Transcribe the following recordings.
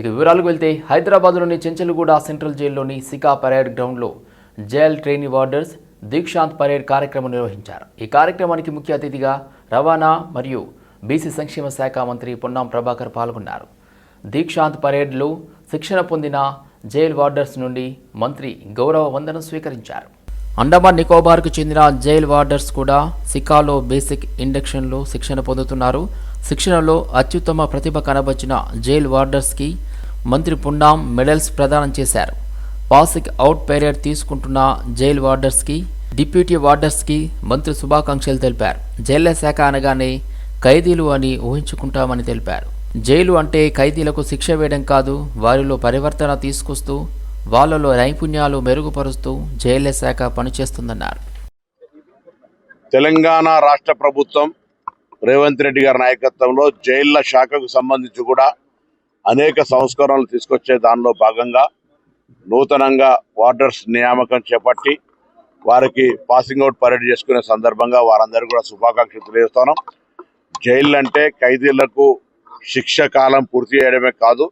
ఇక వివరాలకు వెళ్తే హైదరాబాద్లోని చెంచల్గూడ సెంట్రల్ జైల్లోని సికా పరేడ్ గ్రౌండ్లో jail trainee warders Dikshant parade కార్యక్రమం నిర్వహించారు. ఈ కార్యక్రమానికి ముఖ్య అతిథిగా రవాణా మరియు బీసీ సంక్షేమ శాఖ మంత్రి పొన్నాం ప్రభాకర్ పాల్గొన్నారు. దీక్షాంత్ పరేడ్లో శిక్షణ పొందిన జైల్ వార్డర్స్ నుండి మంత్రి గౌరవ వందనం స్వీకరించారు. అండమాన్ నికోబార్కు చెందిన జైల్ వార్డర్స్ కూడా సికాలో బేసిక్ ఇండక్షన్లో శిక్షణ పొందుతున్నారు. శిక్షణలో అత్యుత్తమ ప్రతిభ కనబర్చిన జైల్ వార్డర్స్కి మంత్రి పుండాం మెడల్స్ ప్రదానం చేశారు. పాసిక్ అవుట్ పీరియడ్ తీసుకుంటున్న జైల్ వార్డర్స్కి డిప్యూటీ వార్డర్స్కి మంత్రి శుభాకాంక్షలు తెలిపారు. జైళ్ళ శాఖ అనగానే ఖైదీలు అని ఊహించుకుంటామని తెలిపారు. జైలు అంటే ఖైదీలకు శిక్ష వేయడం కాదు వారిలో పరివర్తన తీసుకొస్తూ వాళ్ళలో నైపుణ్యాలు మెరుగుపరుస్తూ జైళ్ళ శాఖ పనిచేస్తుందన్నారు. తెలంగాణ రాష్ట్ర ప్రభుత్వం రేవంత్ రెడ్డి గారి నాయకత్వంలో జైళ్ళ శాఖకు సంబంధించి కూడా అనేక సంస్కరణలు తీసుకొచ్చే దానిలో భాగంగా నూతనంగా వార్డర్స్ నియామకం చేపట్టి వారికి పాసింగ్ అవుట్ పరేడ్ చేసుకునే సందర్భంగా వారందరూ కూడా శుభాకాంక్షలు తెలియజేస్తున్నాం. జైళ్ళు అంటే ఖైదీలకు శిక్ష కాలం పూర్తి చేయడమే కాదు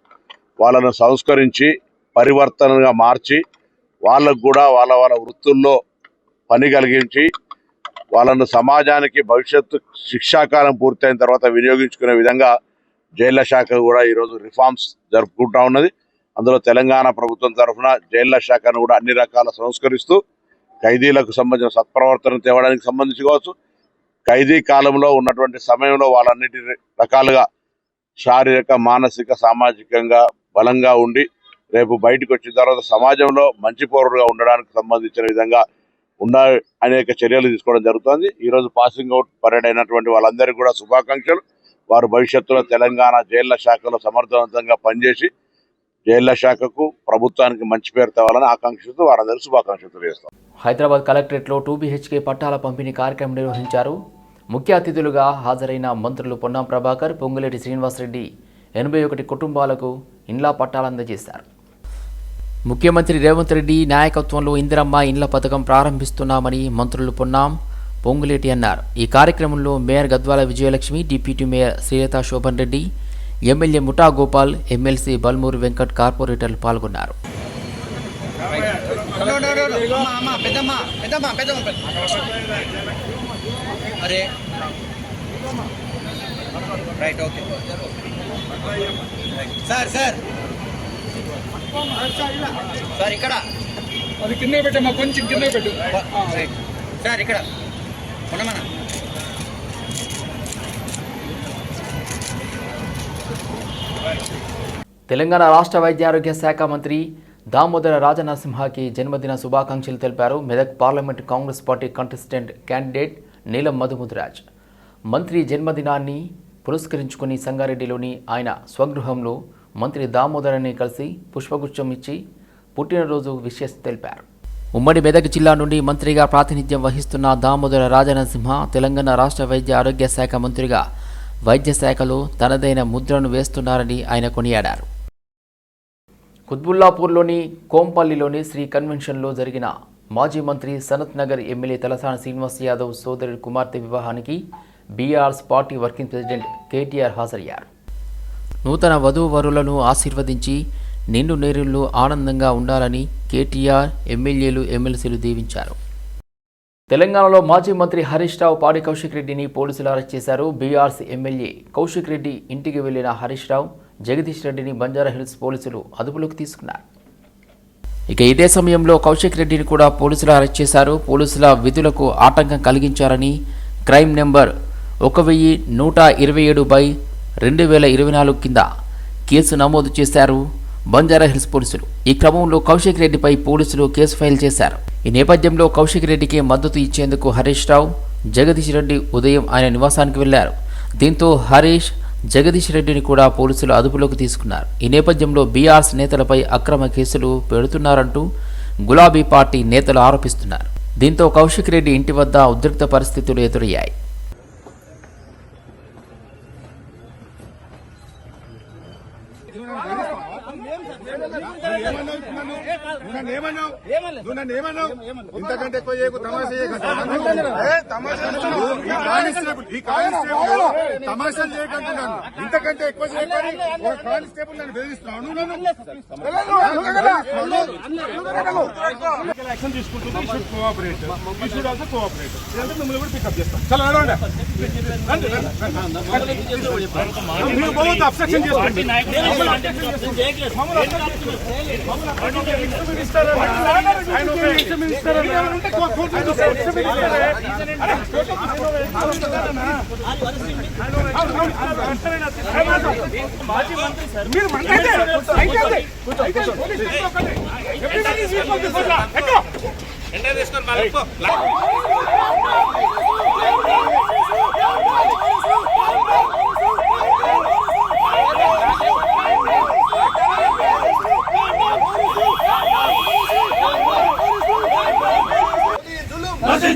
వాళ్ళను సంస్కరించి పరివర్తనగా మార్చి వాళ్ళకు కూడా వాళ్ళ వాళ్ళ వృత్తుల్లో పని కలిగించి వాళ్ళను సమాజానికి భవిష్యత్తు శిక్షాకాలం పూర్తయిన తర్వాత వినియోగించుకునే విధంగా జైళ్ళ శాఖ కూడా ఈరోజు రిఫార్మ్స్ జరుపుకుంటా ఉన్నది. అందులో తెలంగాణ ప్రభుత్వం తరఫున జైళ్ళ శాఖను కూడా అన్ని రకాల సంస్కరిస్తూ ఖైదీలకు సంబంధించిన సత్ప్రవర్తన తేవడానికి సంబంధించి కావచ్చు ఖైదీ కాలంలో ఉన్నటువంటి సమయంలో వాళ్ళన్నిటి రకాలుగా శారీరక మానసిక సామాజికంగా బలంగా ఉండి రేపు బయటకు వచ్చిన తర్వాత సమాజంలో మంచి పౌరుడుగా ఉండడానికి సంబంధించిన విధంగా ఉన్న అనేక చర్యలు తీసుకోవడం జరుగుతుంది. ఈ రోజు పాసింగ్ అవుట్ పరేడ్ అయినటువంటి వాళ్ళందరికీ కూడా శుభాకాంక్షలు. వారు భవిష్యత్తులో తెలంగాణ జైళ్ళ శాఖలో సమర్థవంతంగా పనిచేసి జైళ్ళ శాఖకు ప్రభుత్వానికి మంచి పేరు తేవాలని ఆకాంక్షతో వారందరూ శుభాకాంక్షలు తెలియజేస్తాం. హైదరాబాద్ కలెక్టరేట్లో టూ బీహెచ్కే పట్టాల పంపిణీ కార్యక్రమం నిర్వహించారు. ముఖ్య అతిథులుగా హాజరైన మంత్రులు పొన్నాం ప్రభాకర్ పొంగులేటి శ్రీనివాసరెడ్డి ఎనభై ఒకటి కుటుంబాలకు ఇండ్ల పట్టాలు అందజేశారు. ముఖ్యమంత్రి రేవంత్ రెడ్డి నాయకత్వంలో ఇందిరమ్మ ఇండ్ల పథకం ప్రారంభిస్తున్నామని మంత్రులు పొన్నాం పొంగులేటి అన్నారు. ఈ కార్యక్రమంలో mayor Gadwal Vijayalakshmi deputy mayor Srilatha Shobhan Reddy MLA Mutha Gopal MLC Balmuri Venkat కార్పొరేటర్లు పాల్గొన్నారు. Sir sir. సార్ ఇక్కడ. అది కింద పెట్టమ్మా కొంచెం కింద పెట్టు. సార్. ఇక్కడ. ఉండమన్నా. తెలంగాణ రాష్ట్ర వైద్య ఆరోగ్య శాఖ మంత్రి దామోదర రాజనరసింహకి జన్మదిన శుభాకాంక్షలు తెలిపారు Medak parliament Congress party contestant candidate Neelam Madhu Mudiraj మంత్రి జన్మదినాన్ని పురస్కరించుకుని సంగారెడ్డిలోని ఆయన స్వగృహంలో మంత్రి దామోదరని కలిసి పుష్పగుచ్చం ఇచ్చి పుట్టినరోజు విశేష తెలిపారు. ఉమ్మడి మెదక్ జిల్లా నుండి మంత్రిగా ప్రాతినిధ్యం వహిస్తున్న దామోదర రాజనరసింహ తెలంగాణ రాష్ట్ర వైద్య ఆరోగ్య శాఖ మంత్రిగా వైద్య శాఖలో తనదైన ముద్రను వేస్తున్నారని ఆయన కొనియాడారు. కుత్బుల్లాపూర్లోని కోంపల్లిలోని శ్రీ కన్వెన్షన్లో జరిగిన మాజీ మంత్రి సనత్ నగర్ ఎమ్మెల్యే తలసాని శ్రీనివాస్ యాదవ్ సోదరుడి కుమార్తె వివాహానికి BRS party working president KTR హాజరయ్యారు. నూతన వధూవరులను ఆశీర్వదించి నిండు నేరుల్లో ఆనందంగా ఉండాలని కేటీఆర్ ఎమ్మెల్యేలు ఎమ్మెల్సీలు దీవించారు. తెలంగాణలో మాజీ మంత్రి హరీష్ రావు పాడి కౌశిక్ రెడ్డిని పోలీసులు అరెస్ట్ చేశారు. బీఆర్సీ ఎమ్మెల్యే కౌశిక్ రెడ్డి ఇంటికి వెళ్ళిన హరీష్ రావు జగదీష్ రెడ్డిని బంజారాహిల్స్ పోలీసులు అదుపులోకి తీసుకున్నారు. ఇక ఇదే సమయంలో కౌశిక్ రెడ్డిని కూడా పోలీసులు అరెస్ట్ చేశారు. పోలీసుల విధులకు ఆటంకం కలిగించారని క్రైమ్ నెంబర్ ఒక వెయ్యి నూట ఇరవై ఏడు బై రెండు వేల ఇరవై నాలుగు కింద కేసు నమోదు చేశారు బంజారాహిల్స్ పోలీసులు. ఈ క్రమంలో కౌశిక్ రెడ్డిపై పోలీసులు కేసు ఫైల్ చేశారు. ఈ నేపథ్యంలో కౌశిక్ రెడ్డికి మద్దతు ఇచ్చేందుకు హరీష్ రావు జగదీష్ రెడ్డి ఉదయం ఆయన నివాసానికి వెళ్ళారు. దీంతో హరీష్ జగదీష్ రెడ్డిని కూడా పోలీసులు అదుపులోకి తీసుకున్నారు. ఈ నేపథ్యంలో బీఆర్ఎస్ నేతలపై అక్రమ కేసులు పెడుతున్నారంటూ గులాబీ పార్టీ నేతలు ఆరోపిస్తున్నారు. దీంతో కౌశిక్ రెడ్డి ఇంటి వద్ద ఉద్రిక్త పరిస్థితులు ఎదురయ్యాయి నన్ను ఏమన్నావు నువ్వు నన్ను ఏమన్నావు ఇంతకంటే ఎక్కువ చేయకు తమాషా తమాషా చేయకంటున్నాను ఇంతకంటే ఎక్కువ చేయకని ఒక కానిస్టేబుల్ నన్ను బెదిరిస్తున్నావు నువ్వు నన్ను యాక్షన్ తీసుకుంటుంది he should cooperate he should also cooperate ఇదంతా మిమ్మల్ని కూడా పికప్ చేస్తాం చాలా అబ్స్ట్రక్షన్ మమ్మల్ని ఇస్తారా? ఆయన ఒక విషయం మీరు ఇస్తారా? ఏమైనా ఉంటే కో- కోర్టులో చూస్తారా? విషయం మీరు ఇస్తారా? అరే, కోర్టులో చూస్తారా? ఆయన ఉంటారన్నా? ఆయన ఒక- అవును, అవును, అవును, అంటారేనా? మీరు మంత్రి అయితే, అయితే ఉంది. అయితే పోలీస్ స్టేషన్లో ఒకటి. Everybody is equal to the law. ఎక్కువ.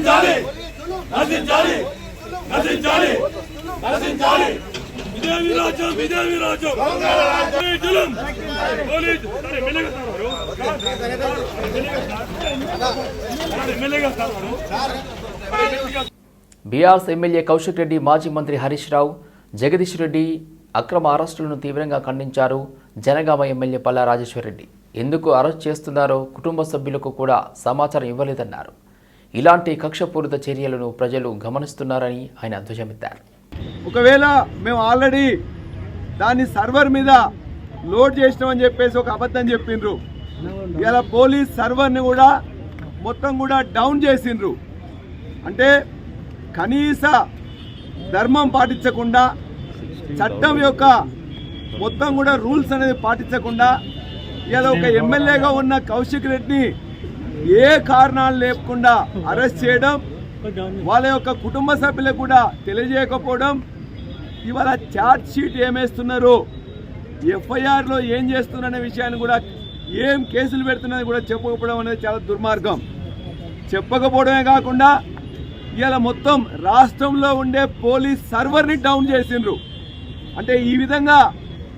నశించాలి నశించాలి నశించాలి నశించాలి ఇదే విరాజ్యం ఇదే విరాజ్యం బీఆర్ఎస్ ఎమ్మెల్యే కౌశిక్ రెడ్డి మాజీ మంత్రి హరీష్ రావు జగదీష్ రెడ్డి అక్రమ అరెస్టులను తీవ్రంగా ఖండించారు జనగామ ఎమ్మెల్యే పల్లా రాజేశ్వర్ రెడ్డి. ఎందుకు అరెస్ట్ చేస్తున్నారో కుటుంబ సభ్యులకు కూడా సమాచారం ఇవ్వలేదన్నారు. ఇలాంటి కక్షపూరిత చర్యలను ప్రజలు గమనిస్తున్నారని ఆయన ధ్వజమెత్తారు. ఒకవేళ మేము ఆల్రెడీ దాన్ని సర్వర్ మీద లోడ్ చేసినామని చెప్పేసి ఒక అబద్ధం చెప్పిండ్రు. ఇలా పోలీస్ సర్వర్ని కూడా మొత్తం కూడా డౌన్ చేసిండ్రు. అంటే కనీస ధర్మం పాటించకుండా చట్టం యొక్క మొత్తం కూడా రూల్స్ అనేది పాటించకుండా ఇలా ఒక ఎమ్మెల్యేగా ఉన్న కౌశిక్ రెడ్డిని ఏ కారణాలు లేకుండా అరెస్ట్ చేయడం వాళ్ళ యొక్క కుటుంబ సభ్యులకు కూడా తెలియజేయకపోవడం ఇవాళ ఛార్జ్ షీట్ ఏమేస్తున్నారు ఎఫ్ఐఆర్లో ఏం చేస్తున్నారనే విషయాన్ని కూడా ఏం కేసులు పెడుతున్నది కూడా చెప్పకపోవడం అనేది చాలా దుర్మార్గం. చెప్పకపోవడమే కాకుండా ఇవాళ మొత్తం రాష్ట్రంలో ఉండే పోలీస్ సర్వర్ని డౌన్ చేసిండ్రు. అంటే ఈ విధంగా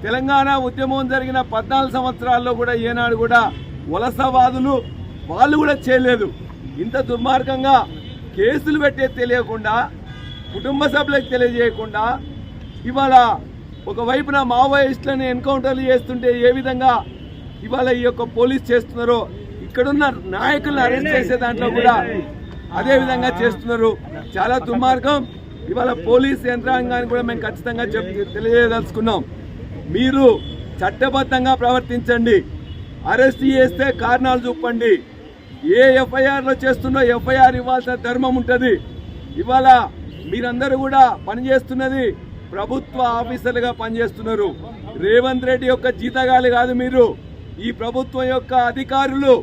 తెలంగాణ ఉద్యమం జరిగిన పద్నాలుగు సంవత్సరాల్లో కూడా ఏనాడు కూడా వలసవాదులు వాళ్ళు కూడా చేయలేదు. ఇంత దుర్మార్గంగా కేసులు పెట్టే తెలియకుండా కుటుంబ సభ్యులకు తెలియజేయకుండా ఇవాళ ఒకవైపున మావోయిస్టులను ఎన్కౌంటర్లు చేస్తుంటే ఏ విధంగా ఇవాళ ఈ యొక్క పోలీస్ చేస్తున్నారో ఇక్కడున్న నాయకులను అరెస్ట్ చేసే దాంట్లో కూడా అదే విధంగా చేస్తున్నారు. చాలా దుర్మార్గం. ఇవాళ పోలీస్ యంత్రాంగాన్ని కూడా మేము ఖచ్చితంగా తెలియదలుచుకున్నాం మీరు చట్టబద్ధంగా ప్రవర్తించండి. అరెస్ట్ చేస్తే కారణాలు చూపండి. ఏ ఎఫ్ఐఆర్లో చేస్తున్నా ఎఫ్ఐఆర్ ఇవ్వాల్సిన ధర్మం ఉంటుంది. ఇవాళ మీరందరూ కూడా పనిచేస్తున్నది ప్రభుత్వ ఆఫీసర్లుగా పనిచేస్తున్నారు. రేవంత్ రెడ్డి యొక్క జీతగాలు కాదు మీరు. ఈ ప్రభుత్వం యొక్క అధికారులు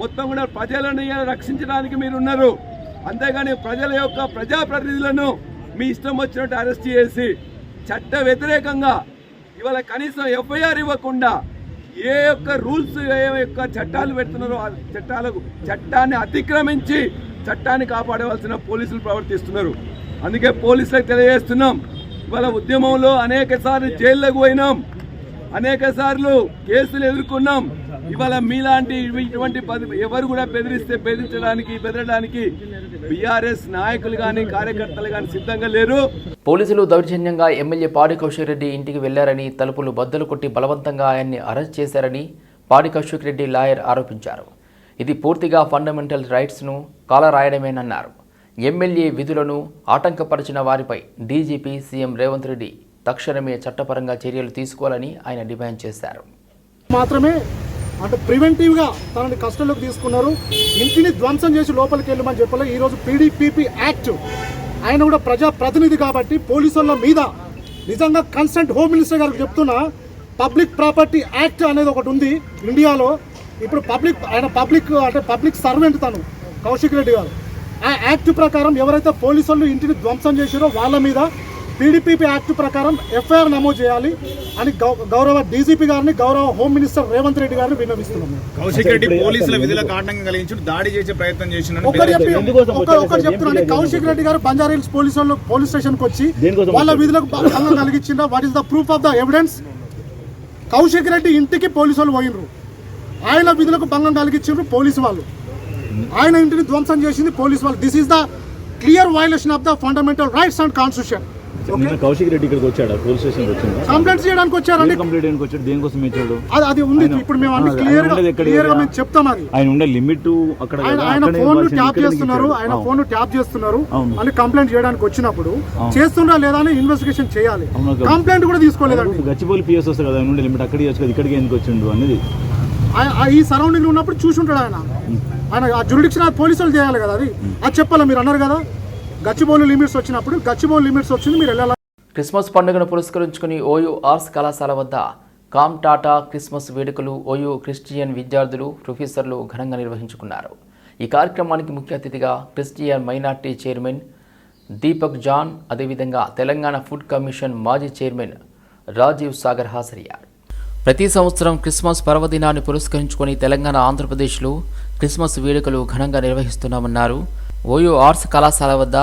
మొత్తం కూడా ప్రజలను రక్షించడానికి మీరు ఉన్నారు అంతేగాని ప్రజల యొక్క ప్రజాప్రతినిధులను మీ ఇష్టం వచ్చినట్టు అరెస్ట్ చేసి చట్ట వ్యతిరేకంగా ఇవాళ కనీసం ఎఫ్ఐఆర్ ఇవ్వకుండా ఏ యొక్క రూల్స్ ఏ యొక్క చట్టాలు పెడుతున్నారో ఆ చట్టాలకు చట్టాన్ని అతిక్రమించి చట్టాన్ని కాపాడవలసిన పోలీసులు ప్రవర్తిస్తున్నారు. అందుకే పోలీసులకు తెలియజేస్తున్నాం. ఇవాళ ఉద్యమంలో అనేక సార్లు జైల్లోకి పోయినాం. అనేక సార్లు కేసులు ఎదుర్కొన్నాం. ఇవాళ మీలాంటి ఇటువంటి ఎవరు కూడా బెదిరిస్తే బెదిరించడానికి బెదరడానికి బీఆర్ఎస్ నాయకులు కానీ కార్యకర్తలు కానీ సిద్ధంగా లేరు. పోలీసులు దౌర్జన్యంగా ఎమ్మెల్యే పాడి కౌశిక్ రెడ్డి ఇంటికి వెళ్ళారని తలుపులు బద్దలు కొట్టి బలవంతంగా ఆయన్ని అరెస్ట్ చేశారని పాడి కౌశిక్ రెడ్డి లాయర్ ఆరోపించారు. ఇది పూర్తిగా ఫండమెంటల్ రైట్స్ను కాలరాయడమేనన్నారు. ఎమ్మెల్యే విధులను ఆటంకపరిచిన వారిపై డీజీపీ సీఎం రేవంత్ రెడ్డి తక్షణమే చట్టపరంగా చర్యలు తీసుకోవాలని ఆయన డిమాండ్ చేశారు. మాత్రమే అంటే ప్రివెంటివ్గా తనని కస్టడీలోకి తీసుకున్నారు. ఇంటిని ధ్వంసం చేసి లోపలికి వెళ్ళమని చెప్పలే ఈరోజు పీడీపీపీ యాక్ట్. ఆయన కూడా ప్రజా ప్రతినిధి కాబట్టి పోలీసుల మీద నిజంగా కన్సెంట్ హోమ్ మినిస్టర్ గారికి చెప్తున్నా పబ్లిక్ ప్రాపర్టీ యాక్ట్ అనేది ఒకటి ఉంది ఇండియాలో. ఇప్పుడు పబ్లిక్ ఆయన పబ్లిక్ అంటే పబ్లిక్ సర్వెంట్ తను కౌశిక్ రెడ్డి గారు. ఆ యాక్ట్ ప్రకారం ఎవరైతే పోలీసు ఇంటిని ధ్వంసం చేశారో వాళ్ళ మీద పీడీపీపీ యాక్ట్ ప్రకారం ఎఫ్ఐఆర్ నమోదు చేయాలి అని గౌ- గౌరవ డీజీపీ గారిని గౌరవ హోమ్ మినిస్టర్ రేవంత్ రెడ్డి గారిని విన్నవిస్తున్నాం కౌశిక్ రెడ్డి పోలీసుల విధులకు ఆటంకం కలిగించి దాడి చేసే ప్రయత్నం చేసిన ఒకటి చెప్తున్నాను కౌశిక్ రెడ్డి గారు బంజారా హిల్స్ పోలీసు వాళ్ళు పోలీస్ స్టేషన్కి వచ్చి వాళ్ళ విధులకు భంగం కలిగించిందా what is the proof of the evidence? Kaushik Reddy ఇంటికి పోలీసు వాళ్ళు పోయినరు ఆయన విధులకు భంగం కలిగించారు పోలీసు వాళ్ళు. ఆయన ఇంటిని ధ్వంసం చేసింది పోలీసు వాళ్ళు. This is the clear violation of the fundamental rights and constitution నిన్న కౌశిక్ రెడ్డి ఇక్కడికి వచ్చాడా పోలీస్ స్టేషన్కి వచ్చిందా? కంప్లైంట్స్ చేయడానికి వచ్చారండి కంప్లీట్ చేయడానికి వచ్చాడు? దేనికోసం అది అది ఉంది. ఇప్పుడు మేము అన్ని క్లియర్గా ఉండేది ఎక్కడ క్లియర్గా area? మేము చెప్తాం అది. ఆయన ఉండే లిమిట్ అక్కడ ఆయన ఫోన్ ట్యాప్ చేస్తున్నారు? ఆయన. ఫోన్ ట్యాప్ చేస్తున్నారు. అని కంప్లైంట్ చేయడానికి వచ్చినప్పుడు. చేస్తుండ్రా లేదా అని ఇన్వెస్టిగేషన్ చేయాలి. కంప్లైంట్ కూడా తీసుకోలేదండి. పిఎస్ వస్తారు కదా ఉండే లిమిట్ అక్కడికి వచ్చి ఇక్కడికి ఎందుకు వచ్చిండు అనేది. ఈ సరౌండింగ్ ఉన్నప్పుడు చూసుంటాడు ఆయన. ఆయన ఆ జురిడిక్షన్ పోలీసులు చేయాలి కదా అది. అది చెప్పాలి మీరు అన్నారు కదా? గచ్చిబౌలి లిమిట్స్ వచ్చినప్పుడు గచ్చిబౌలి లిమిట్స్ వచ్చింది మీరు వెళ్ళాలి? క్రిస్మస్ పండుగను పురస్కరించుకుని ఓయూ ఆర్ట్స్ కళాశాల వద్ద కామ్ టాటా క్రిస్మస్ వేడుకలు ఓయూ క్రిస్టియన్ విద్యార్థులు ప్రొఫెసర్లు ఘనంగా నిర్వహించుకున్నారు. ఈ కార్యక్రమానికి ముఖ్య అతిథిగా Christian minority chairman Deepak John అదేవిధంగా తెలంగాణ ఫుడ్ కమిషన్ మాజీ చైర్మన్ రాజీవ్ సాగర్ హాజరయ్యారు. ప్రతి సంవత్సరం క్రిస్మస్ పర్వదినాన్ని పురస్కరించుకొని తెలంగాణ ఆంధ్రప్రదేశ్లో క్రిస్మస్ వేడుకలు ఘనంగా నిర్వహిస్తున్నామన్నారు. ఓయూ ఆర్ట్స్ కళాశాల వద్ద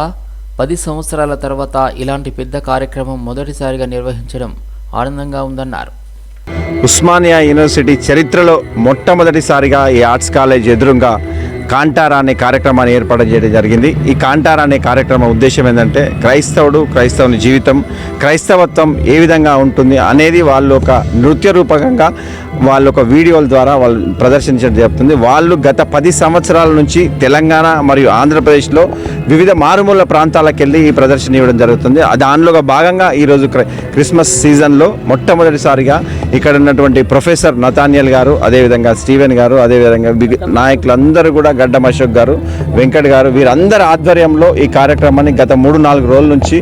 పది సంవత్సరాల తర్వాత ఇలాంటి పెద్ద కార్యక్రమం మొదటిసారిగా నిర్వహించడం ఆనందంగా ఉందన్నారు. ఉస్మానియా యూనివర్సిటీ చరిత్రలో మొట్టమొదటిసారిగా ఈ ఆర్ట్స్ కాలేజ్ ఎదురుగా కాంటారా అనే కార్యక్రమాన్ని ఏర్పాటు చేయడం జరిగింది. ఈ కాంటారా అనే కార్యక్రమం ఉద్దేశం ఏంటంటే క్రైస్తవుడు క్రైస్తవుని జీవితం క్రైస్తవత్వం ఏ విధంగా ఉంటుంది అనేది వాళ్ళు ఒక నృత్య రూపకంగా వాళ్ళు ఒక వీడియోల ద్వారా వాళ్ళు ప్రదర్శించడం జరుగుతుంది. వాళ్ళు గత పది సంవత్సరాల నుంచి తెలంగాణ మరియు ఆంధ్రప్రదేశ్లో వివిధ మారుమూల ప్రాంతాలకు వెళ్ళి ఈ ప్రదర్శన ఇవ్వడం జరుగుతుంది. దానిలో ఒక భాగంగా ఈరోజు క్రై- క్రిస్మస్ సీజన్లో మొట్టమొదటిసారిగా ఇక్కడ ఉన్నటువంటి ప్రొఫెసర్ నతానియల్ గారు అదేవిధంగా స్టీవెన్ గారు అదేవిధంగా నాయకులందరూ కూడా గడ్డం అశోక్ గారు వెంకట్ గారు వీరందరి ఆధ్వర్యంలో ఈ కార్యక్రమాన్ని గత మూడు నాలుగు రోజుల నుంచి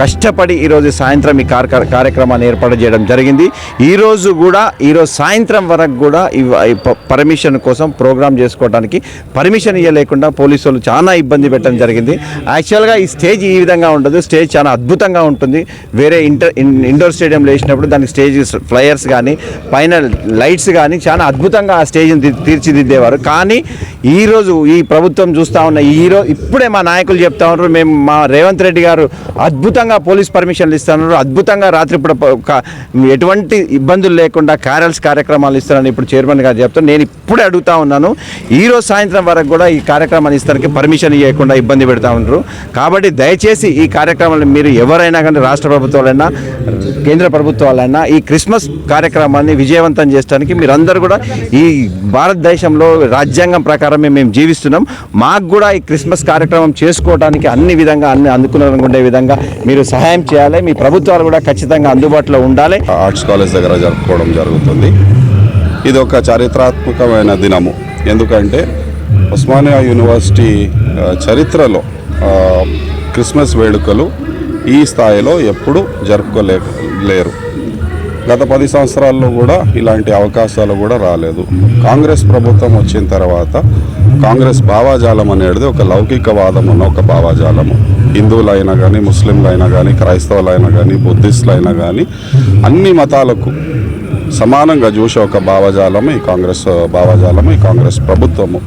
కష్టపడి ఈరోజు సాయంత్రం ఈ కార్య కార్యక్రమాన్ని ఏర్పాటు చేయడం జరిగింది. ఈరోజు కూడా ఈరోజు సాయంత్రం వరకు కూడా ఈ పర్మిషన్ కోసం ప్రోగ్రామ్ చేసుకోవడానికి పర్మిషన్ ఇవ్వలేకుండా పోలీసు వాళ్ళు చాలా ఇబ్బంది పెట్టడం జరిగింది. యాక్చువల్గా ఈ స్టేజ్ ఈ విధంగా ఉండదు. స్టేజ్ చాలా అద్భుతంగా ఉంటుంది. వేరే ఇంటర్ ఇన్- ఇండోర్ స్టేడియంలో వేసినప్పుడు దానికి స్టేజ్ ఫ్లయర్స్ కానీ పైన లైట్స్ కానీ చాలా అద్భుతంగా ఆ స్టేజ్ని తీర్చిదిద్దేవారు. కానీ ఈరోజు ఈ ప్రభుత్వం చూస్తూ ఉన్న ఈరోజు ఇప్పుడే మా నాయకులు చెప్తా ఉన్నారు. మేము మా రేవంత్ రెడ్డి గారు అద్భుతంగా పోలీస్ పర్మిషన్లు ఇస్తున్నారు. అద్భుతంగా రాత్రిపూట ఎటువంటి ఇబ్బందులు లేకుండా క్యారల్స్ కార్యక్రమాలు ఇస్తారని ఇప్పుడు చైర్మన్ గారు చెప్తాను నేను ఇప్పుడే అడుగుతా ఉన్నాను. ఈ రోజు సాయంత్రం వరకు కూడా ఈ కార్యక్రమాన్ని ఇస్తానికి పర్మిషన్ ఇవ్వకుండా ఇబ్బంది పెడతా ఉన్నారు. కాబట్టి దయచేసి ఈ కార్యక్రమాన్ని మీరు ఎవరైనా కానీ రాష్ట్ర ప్రభుత్వాలైనా కేంద్ర ప్రభుత్వాలైనా ఈ క్రిస్మస్ కార్యక్రమాన్ని విజయవంతం చేయడానికి మీరందరూ కూడా ఈ భారతదేశంలో రాజ్యాంగం ప్రకారమే మేము జీవిస్తున్నాం. మాకు కూడా ఈ క్రిస్మస్ కార్యక్రమం చేసుకోవడానికి అన్ని విధంగా అన్ని అనుకూలంగా ఉండే విధంగా మీరు మీరు సహాయం చేయాలి. మీ ప్రభుత్వాలు కూడా ఖచ్చితంగా అందుబాటులో ఉండాలి. ఆర్ట్స్ కాలేజ్ దగ్గర జరుపుకోవడం జరుగుతుంది. ఇది ఒక చారిత్రాత్మకమైన దినము. ఎందుకంటే ఉస్మానియా యూనివర్సిటీ చరిత్రలో క్రిస్మస్ వేడుకలు ఈ స్థాయిలో ఎప్పుడు జరుపుకోలే లేరు. గత పది సంవత్సరాల్లో కూడా ఇలాంటి అవకాశాలు కూడా రాలేదు. కాంగ్రెస్ ప్రభుత్వం వచ్చిన తర్వాత కాంగ్రెస్ భావాజాలం అనేది ఒక లౌకికవాదం ఉన్న ఒక భావాజాలము హిందువులైనా కానీ ముస్లింలైనా కానీ క్రైస్తవులైనా కానీ బుద్ధిస్టులైనా కానీ అన్ని మతాలకు సమానంగా చూసే ఒక భావజాలము ఈ కాంగ్రెస్ భావజాలము ఈ కాంగ్రెస్ ప్రభుత్వము.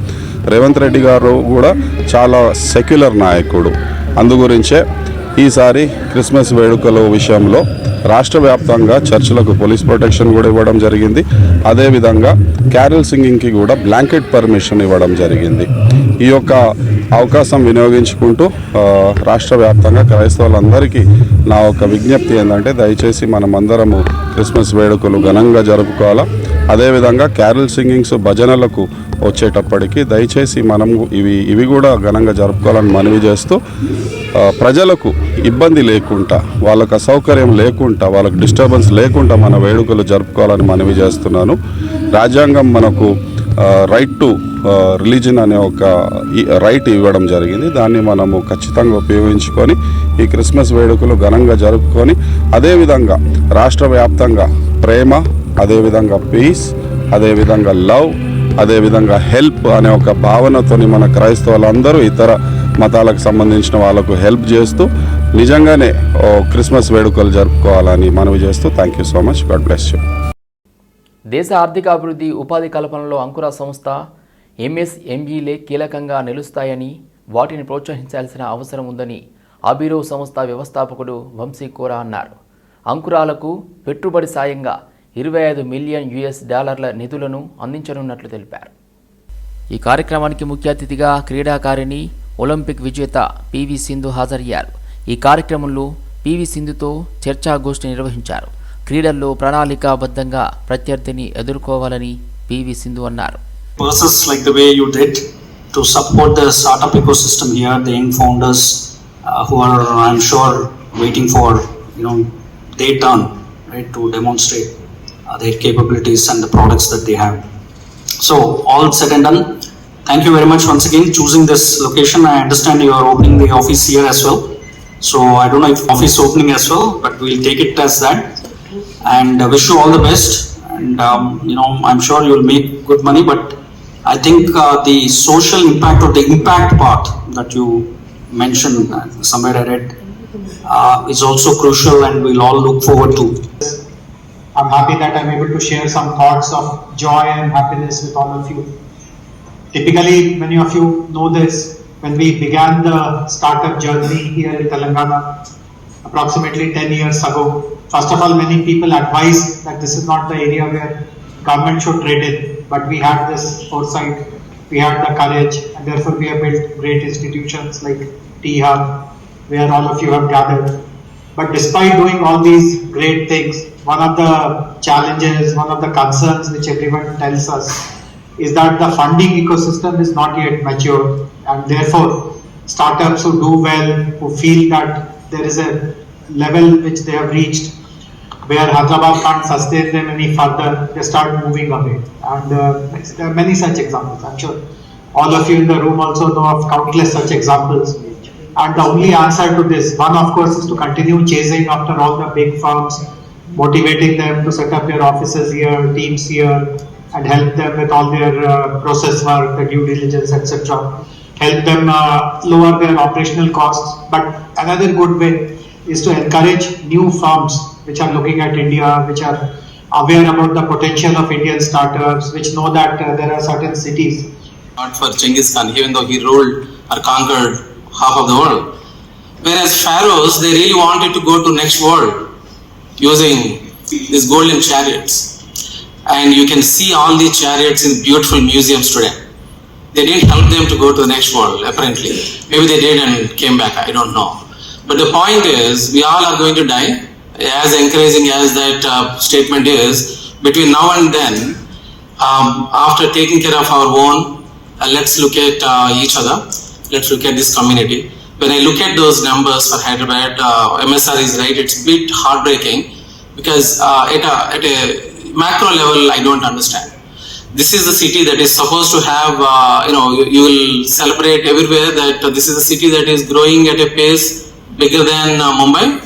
రేవంత్ రెడ్డి గారు కూడా చాలా సెక్యులర్ నాయకుడు. అందుగురించే ఈసారి క్రిస్మస్ వేడుకల విషయంలో రాష్ట్ర వ్యాప్తంగా చర్చిలకు పోలీస్ ప్రొటెక్షన్ కూడా ఇవ్వడం జరిగింది. అదేవిధంగా క్యారల్ సింగింగ్కి కూడా బ్లాంకెట్ పర్మిషన్ ఇవ్వడం జరిగింది. ఈ యొక్క అవకాశం వినియోగించుకుంటూ రాష్ట్ర వ్యాప్తంగా క్రైస్తవులందరికీ నా ఒక విజ్ఞప్తి ఏంటంటే దయచేసి మనమందరము క్రిస్మస్ వేడుకలు ఘనంగా జరుపుకోవాలా. అదేవిధంగా క్యారల్ సింగింగ్స్ భజనలకు వచ్చేటప్పటికి దయచేసి మనం ఇవి ఇవి కూడా ఘనంగా జరుపుకోవాలని మనవి చేస్తూ ప్రజలకు ఇబ్బంది లేకుండా వాళ్ళకు అసౌకర్యం లేకుండా వాళ్ళకు డిస్టర్బెన్స్ లేకుండా మన వేడుకలు జరుపుకోవాలని మనవి చేస్తున్నాను. రాజ్యాంగం మనకు రైట్ టు రిలీజన్ అనే ఒక రైట్ ఇవ్వడం జరిగింది. దాన్ని మనము ఖచ్చితంగా ఉపయోగించుకొని ఈ క్రిస్మస్ వేడుకలు ఘనంగా జరుపుకొని అదేవిధంగా రాష్ట్ర వ్యాప్తంగా ప్రేమ అదేవిధంగా పీస్ అదేవిధంగా లవ్ అదేవిధంగా హెల్ప్ అనే ఒక భావనతోని మన క్రైస్తవులందరూ ఇతర మతాలకు సంబంధించిన వాళ్ళకు హెల్ప్ చేస్తూ నిజంగానే ఓ క్రిస్మస్ వేడుకలు జరుపుకోవాలని మనవి చేస్తూ thank you so much God bless you దేశ ఆర్థిక అభివృద్ధి ఉపాధి కల్పనలో అంకుర సంస్థ ఎంఎస్ఎంఈలే కీలకంగా నిలుస్తాయని వాటిని ప్రోత్సహించాల్సిన అవసరం ఉందని అబిరో సంస్థ వ్యవస్థాపకుడు వంశీ కోరా అన్నారు. అంకురాలకు పెట్టుబడి సాయంగా ఇరవై ఐదు మిలియన్ యుఎస్ డాలర్ల నిధులను అందించనున్నట్లు తెలిపారు. ఈ కార్యక్రమానికి ముఖ్య అతిథిగా క్రీడాకారిణి ఒలింపిక్ విజేత పివి సింధు హాజరయ్యారు. ఈ కార్యక్రమంలో పివి సింధుతో చర్చాగోష్ఠి నిర్వహించారు. క్రీడల్లో ప్రణాళికాబద్ధంగా ప్రత్యర్థిని ఎదుర్కోవాలని పివి సింధు అన్నారు. Process like the way you did to support the startup ecosystem here, the young founders uh, who are, I'm sure, waiting for you know their turn, right, to demonstrate their capabilities and the products that they have. So all said and done, thank you very much once again choosing this location. I understand you are opening the office here as well. So I don't know if office opening as well, but we'll take it as that. And uh, wish you all the best. And um, you know, I'm sure you'll make good money, but I think uh, the social impact or the impact part that you mentioned uh, somewhere I read uh, is also crucial, and we'll all look forward to. I'm happy that I'm able to share some thoughts of joy and happiness with all of you. Typically, many of you know this, when we began the startup journey here in Telangana approximately 10 years ago, first of all, many people advised that this is not the area where government should tread in, but we had this foresight, we had the courage, and therefore we have built great institutions like T-Hub, where all of you have gathered. But despite doing all these great things, one of the challenges, one of the concerns which everyone tells us is that the funding ecosystem is not yet mature and therefore startups who do well, who feel that there is a level which they have reached where Hyderabad can't sustain them any further, they start moving away. And uh, there are many such examples. I'm sure all of you in the room also know of countless such examples. And the only answer to this, one of course, is to continue chasing after all the big firms, motivating them to set up their offices here, teams here, and help them with all their uh, process work, the due diligence, etc. Help them uh, lower their operational costs. But another good way is to encourage new firms which are looking at India, which are aware about the potential of Indian startups, which know that uh, there are certain cities Not for Genghis Khan, even though he ruled or conquered half of the world. Whereas pharaohs, they really wanted to go to next world using these golden chariots. And you can see all these chariots in beautiful museums today. They didn't help them to go to the next world, apparently. Maybe they did and came back, I don't know. But the point is, we all are going to die. As encouraging as that uh, statement is, between now and then, um, after taking care of our own, uh, let's look at uh, each other. Let's look at this community. When I look at those numbers for Hyderabad, uh, MSR is right. It's a bit heartbreaking because uh, at, a, at a macro level, I don't understand. This is the city that is supposed to have, uh, you know, you, you will celebrate everywhere that uh, this is a city that is growing at a pace bigger than uh, Mumbai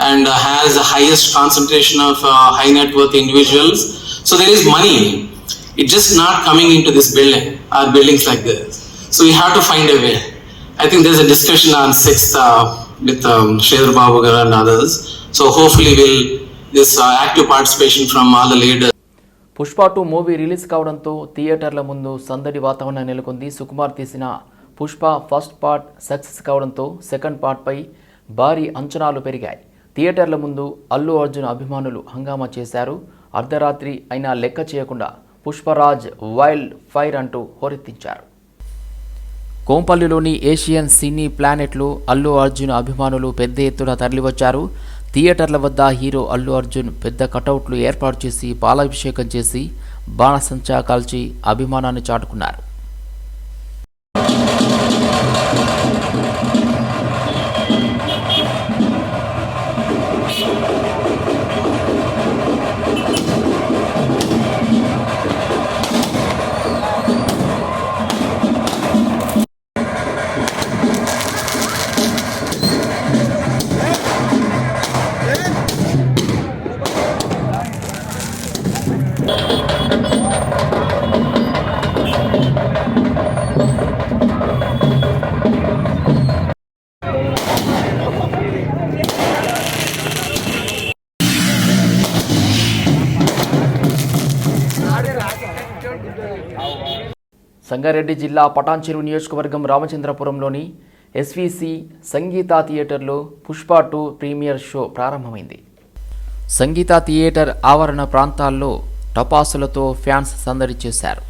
and uh, has the highest concentration of uh, high net worth individuals. So there is money. It's just not coming into this building or buildings like this. So we have to find a way. I think there's a discussion on 6th uh, with um, Sridhar Babu and others. So hopefully we'll this uh, active participation from all the leaders. Pushpa two movie release కావడంతో థియేటర్ల ముందు సందడి వాతావరణం నెలకొంది సుకుమార్ తీసిన Pushpa first part success కావడంతో second పార్ట్పై భారీ అంచనాలు పెరిగాయి థియేటర్ల ముందు అల్లు అర్జున్ అభిమానులు హంగామా చేశారు అర్ధరాత్రి అయినా లెక్క చేయకుండా పుష్పరాజ్ వైల్డ్ ఫైర్ అంటూ హోరెత్తించారు కోంపల్లిలోని ఏషియన్ సినీ ప్లానెట్లు అల్లు అర్జున్ అభిమానులు పెద్ద ఎత్తున తరలివచ్చారు. థియేటర్ల వద్ద హీరో అల్లు అర్జున్ పెద్ద కటౌట్లు ఏర్పాటు చేసి పాలాభిషేకం చేసి బాణసంచా కాల్చి అభిమానాన్ని చాటుకున్నారు. సంగారెడ్డి జిల్లా పటాన్చెరు నియోజకవర్గం రామచంద్రపురంలోని ఎస్విసి సంగీత థియేటర్లో పుష్ప టూ ప్రీమియర్ షో ప్రారంభమైంది. సంగీత థియేటర్ ఆవరణ ప్రాంతాల్లో టపాసులతో ఫ్యాన్స్ సందడి చేశారు.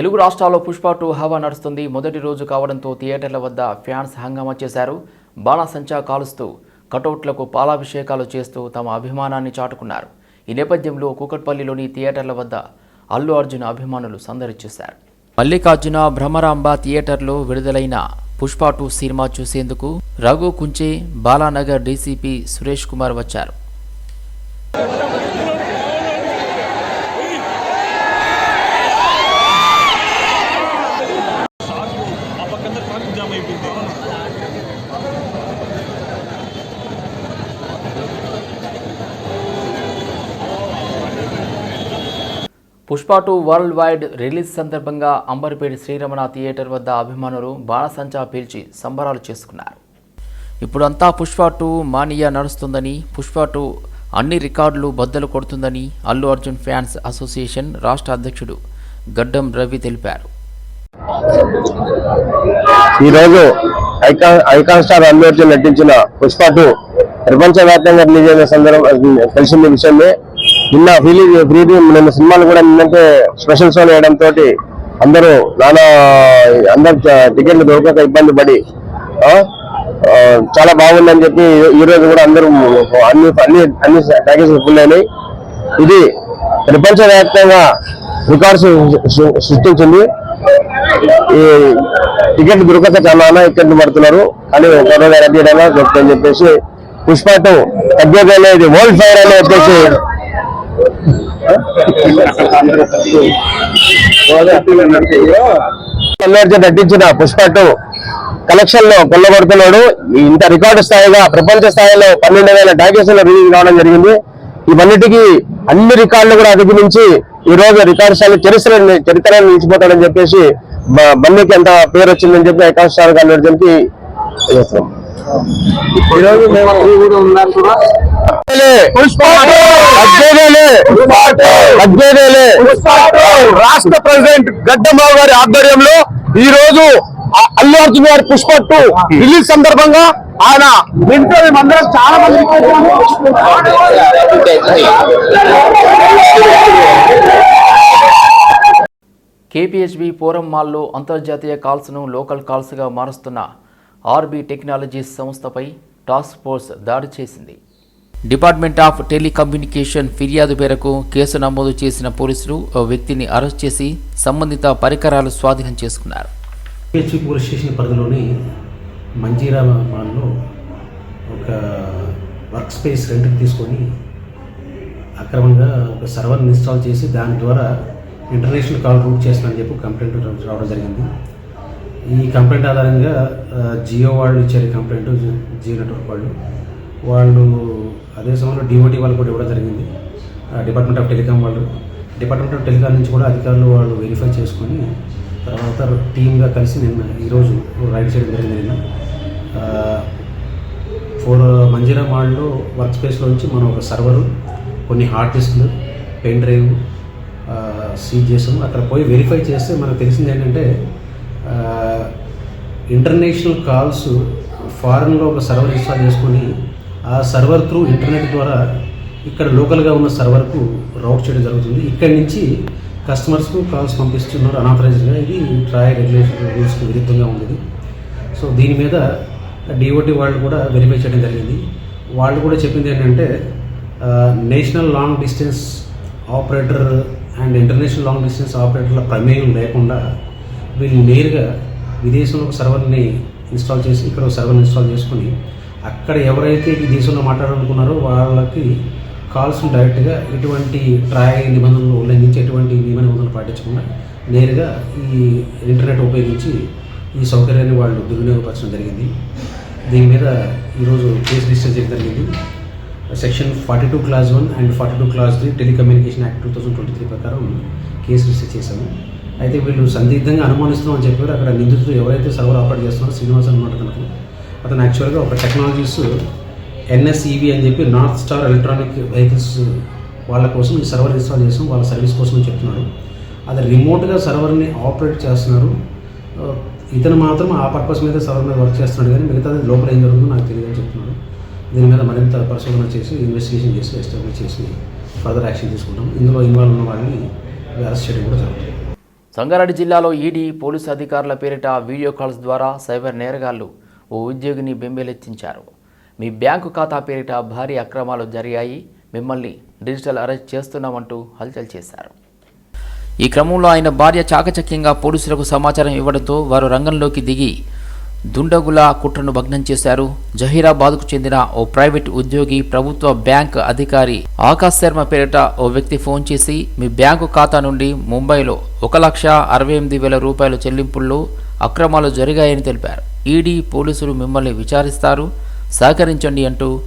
తెలుగు రాష్ట్రాల్లో పుష్ప టూ హవా నడుస్తుంది. మొదటి రోజు కావడంతో థియేటర్ల వద్ద ఫ్యాన్స్ హంగామా చేశారు. బాణాసంచా కాలుస్తూ కటౌట్లకు పాలాభిషేకాలు చేస్తూ తమ అభిమానాన్ని చాటుకున్నారు. ఈ నేపథ్యంలో కూకట్పల్లిలోని థియేటర్ల వద్ద అల్లు అర్జున్ అభిమానులు సందడి చేశారు. మల్లికార్జున భ్రమరాంబ థియేటర్లో విడుదలైన పుష్ప టూ సినిమా చూసేందుకు రఘు కుంచే బాలానగర్ డీసీపీ సురేష్ కుమార్ వచ్చారు. Pushpa two worldwide release సందర్భంగా అంబర్పేట శ్రీరమణ థియేటర్ వద్ద అభిమానులు బాణసంచా పీల్చి సంబరాలు చేసుకున్నారు. ఇప్పుడంతా పుష్ప టూ మానియా నడుస్తుందని పుష్ప టూ అన్ని రికార్డులు బద్దలు కొడుతుందని అల్లు అర్జున్ ఫ్యాన్స్ అసోసియేషన్ రాష్ట్ర అధ్యక్షుడు గడ్డం రవి తెలిపారు. ఈరోజు icon icon star Allu Arjun నటించిన పుష్ప టూ ప్రపంచవ్యాప్తంగా రిలీజ్ అయిన సందర్భం తెలిసిన విషయమే. నిన్న రిలీజ్ ప్రీమియం నిన్న సినిమాలు కూడా నిన్నంటే స్పెషల్ షోలు వేయడంతో అందరూ నానా అందరు టికెట్లు దొరకక ఇబ్బంది పడి చాలా బాగుందని చెప్పి ఈ రోజు కూడా అందరూ అన్ని అన్ని అన్ని ప్యాకేజ్ ఫుల్ అయినాయి. ఇది ప్రపంచవ్యాప్తంగా రికార్డ్స్ సృష్టించింది. ఈ టికెట్ దొరకక చాలా ఇక్కడిని పడుతున్నారు. కానీ కరోనా రద్దీడగా చెప్తాని చెప్పేసి పుష్ప టూ తగ్గేది అనేది వరల్డ్ ఫైర్ అని చెప్పేసి అల్లర్జీ నటించిన పుష్ప టూ కలెక్షన్లో కొల్లగొడుతున్నాడు ఇంత రికార్డు స్థాయిగా ప్రపంచ స్థాయిలో పన్నెండు వేల టాకీస్లో రిలీజ్ కావడం జరిగింది. ఇవన్నిటికీ అన్ని రికార్డులు కూడా అధిగమించి ఈ రోజు రికార్డు స్థాయిలో చరిత్ర చరిత్ర నిలిచిపోతాడని చెప్పేసి బ- బండికి ఎంత పేరు వచ్చిందని చెప్పి ఐకాన్ స్టార్ అల్లర్జన్కి ఈ రోజు మేము కూడా కూడా రాష్ట్ర ప్రెసిడెంట్ గడ్డమావు గారి ఆధ్వర్యంలో ఈ రోజు అల్లు అర్జున్ గారి పుష్ప టూ రిలీజ్ సందర్భంగా ఆయన వింటూ మేమందరం చాలా మంది K P H B Forum మాల్లో అంతర్జాతీయ కాల్స్ను లోకల్ కాల్స్గా మారుస్తున్న ఆర్బీ టెక్నాలజీస్ సంస్థపై టాస్క్ ఫోర్స్ దాడి చేసింది. డిపార్ట్మెంట్ ఆఫ్ టెలికమ్యూనికేషన్ ఫిర్యాదు మేరకు కేసు నమోదు చేసిన పోలీసులు ఓ వ్యక్తిని అరెస్ట్ చేసి సంబంధిత పరికరాలు స్వాధీనం చేసుకున్నారు. పిహెచ్పి పోలీస్ స్టేషన్ పరిధిలోని మంజీరా మాల్లో ఒక వర్క్ స్పేస్ రెంట్కి తీసుకొని అక్రమంగా ఒక సర్వర్ని ఇన్స్టాల్ చేసి దాని ద్వారా ఇంటర్నేషనల్ కాల్ రూట్ చేస్తానని చెప్పి కంప్లైంట్ రావడం జరిగింది. ఈ కంప్లైంట్ ఆధారంగా జియో వాళ్ళు ఇచ్చారు కంప్లైంట్ జియో నెట్వర్క్ వాళ్ళు. వాళ్ళు అదే సమయంలో డిఓటి వాళ్ళు కూడా ఇవ్వడం జరిగింది. ఆ, డిపార్ట్మెంట్ ఆఫ్ టెలికాం వాళ్ళు. డిపార్ట్మెంట్ ఆఫ్ టెలికాం నుంచి కూడా అధికారులు వాళ్ళు వెరిఫై చేసుకొని తర్వాత టీమ్గా కలిసి నిన్న ఈరోజు రైడ్ చేయడం జరిగింది నిన్న. ఫోర్ మంజీరా మాల్లో వర్క్ స్పేస్లోంచి మనం ఒక సర్వరు కొన్ని హార్డ్ డిస్క్లు పెన్ డ్రైవ్ సీజ్ చేసాము. అక్కడ పోయి వెరిఫై చేస్తే మనకు తెలిసింది ఏంటంటే ఇంటర్నేషనల్ కాల్స్ ఫారెన్లో ఒక సర్వర్ ఇన్స్టాల్ చేసుకొని ఆ సర్వర్ త్రూ ఇంటర్నెట్ ద్వారా ఇక్కడ లోకల్గా ఉన్న సర్వర్కు రౌట్ చేయడం జరుగుతుంది. ఇక్కడి నుంచి కస్టమర్స్కు కాల్స్ పంపిస్తున్నారు అనాథరైజ్డ్గా. ఇది ట్రాయ్ రెగ్యులేషన్ రూల్స్కి విరుద్ధంగా ఉంది సో దీని మీద డిఓటి వాళ్ళు కూడా వెరిఫై చేయడం జరిగింది. వాళ్ళు కూడా చెప్పింది ఏంటంటే national long distance operator and international long distance ఆపరేటర్ల ప్రమేయం లేకుండా వీళ్ళు నేరుగా విదేశంలో ఒక సర్వర్ని ఇన్స్టాల్ చేసి ఇక్కడ ఒక సర్వర్ని ఇన్స్టాల్ చేసుకుని అక్కడ ఎవరైతే ఈ దేశంలో మాట్లాడాలనుకున్నారో వాళ్ళకి కాల్స్ డైరెక్ట్గా ఎటువంటి ట్రాయ్ నిబంధనలు ఉల్లంఘించి ఎటువంటి నియమ నిబంధనలు పాటించకుండా నేరుగా ఈ ఇంటర్నెట్ ఉపయోగించి ఈ సౌకర్యాన్ని వాళ్ళు దుర్వినియోగపరచడం జరిగింది. దీని మీద ఈరోజు కేసు రిజిస్టర్ చేయడం జరిగింది. Section forty two class one and forty two class three telecommunication act two thousand twenty three ప్రకారం కేసు రిజిస్టర్ చేశాము. అయితే వీళ్ళు సందిగ్ధంగా అనుమానిస్తున్నామని చెప్పారు. అక్కడ నిందితులు ఎవరైతే సర్వర్ ఆపరేట్ చేస్తున్నారో శ్రీనివాసన్ అనమాట అతను అతను యాక్చువల్గా ఒక టెక్నాలజీస్ ఎన్ఎస్ఈవి అని చెప్పి నార్త్ స్టార్ ఎలక్ట్రానిక్ వెహికల్స్ వాళ్ళ కోసం ఈ సర్వర్ ఇన్స్టాల్ చేసాం వాళ్ళ సర్వీస్ కోసం చెప్తున్నాడు అది రిమోట్గా సర్వర్ని ఆపరేట్ చేస్తున్నారు. ఇతను మాత్రం ఆ పర్పస్ మీద సర్వర్ మీద వర్క్ చేస్తున్నాడు కానీ మిగతాది లోపల ఏం జరుగుతుందో నాకు తెలియదని చెప్తున్నాడు. దీని మీద మరింత పరిశోధన చేసి ఇన్వెస్టిగేషన్ చేసి ఎస్టాబ్లిష్ చేసి ఫర్దర్ యాక్షన్ తీసుకుంటాం. ఇందులో ఇన్వాల్వ్ ఉన్న వాళ్ళని అరెస్ట్ చేయడం కూడా జరుగుతుంది. సంగారెడ్డి జిల్లాలో ఈడీ పోలీసు అధికారుల పేరిట వీడియో కాల్స్ ద్వారా సైబర్ నేరగాళ్ళు ఓ ఉద్యోగిని బెంబేలెత్తించారు. మీ బ్యాంకు ఖాతా పేరిట భారీ అక్రమాలు జరిగాయి. మిమ్మల్ని డిజిటల్ అరెస్ట్ చేస్తున్నామంటూ హల్చల్ చేశారు. ఈ క్రమంలో ఆయన భార్య చాకచక్యంగా పోలీసులకు సమాచారం ఇవ్వడంతో వారు రంగంలోకి దిగి దుండగుల కుట్రను భగ్నం చేశారు. జహీరాబాద్కు చెందిన ఓ ప్రైవేట్ ఉద్యోగి ప్రభుత్వ బ్యాంక్ అధికారి ఆకాశ్ శర్మ పేరిట ఓ వ్యక్తి ఫోన్ చేసి మీ బ్యాంకు ఖాతా నుండి ముంబైలో ఒక లక్ష అరవై ఎనిమిది వేల రూపాయల చెల్లింపుల్లో అక్రమాలు జరిగాయని తెలిపారు. ఈడీ పోలీసులు మిమ్మల్ని విచారిస్తారు. సహకరించండి అంటూ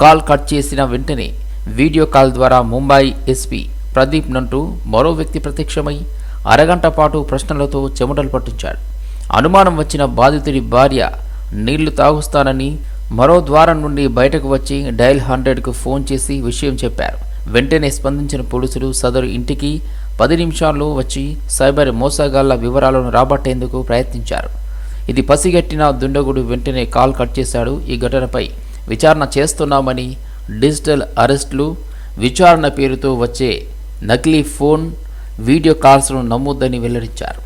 కాల్ కట్ చేసిన వెంటనే వీడియో కాల్ ద్వారా ముంబై ఎస్పీ ప్రదీప్ నంటూ మరో వ్యక్తి ప్రత్యక్షమై అరగంట పాటు ప్రశ్నలతో చెమటలు పట్టించాడు. అనుమానం వచ్చిన బాధితుడి భార్య నీళ్ళు తాగుస్తానని మరో ద్వారం నుండి బయటకు వచ్చి డైల్ హండ్రెడ్కు ఫోన్ చేసి విషయం చెప్పారు. వెంటనే స్పందించిన పోలీసులు సదరు ఇంటికి పది నిమిషాల్లో వచ్చి సైబర్ మోసగాళ్ళ వివరాలను రాబట్టేందుకు ప్రయత్నించారు. ఇది పసిగట్టిన దుండగుడు వెంటనే కాల్ కట్ చేశాడు ఈ ఘటనపై. విచారణ చేస్తున్నామని డిజిటల్ అరెస్టులు విచారణ పేరుతో వచ్చే నకిలీ ఫోన్ వీడియో కాల్స్ను నమ్మొద్దని వెల్లడించారు.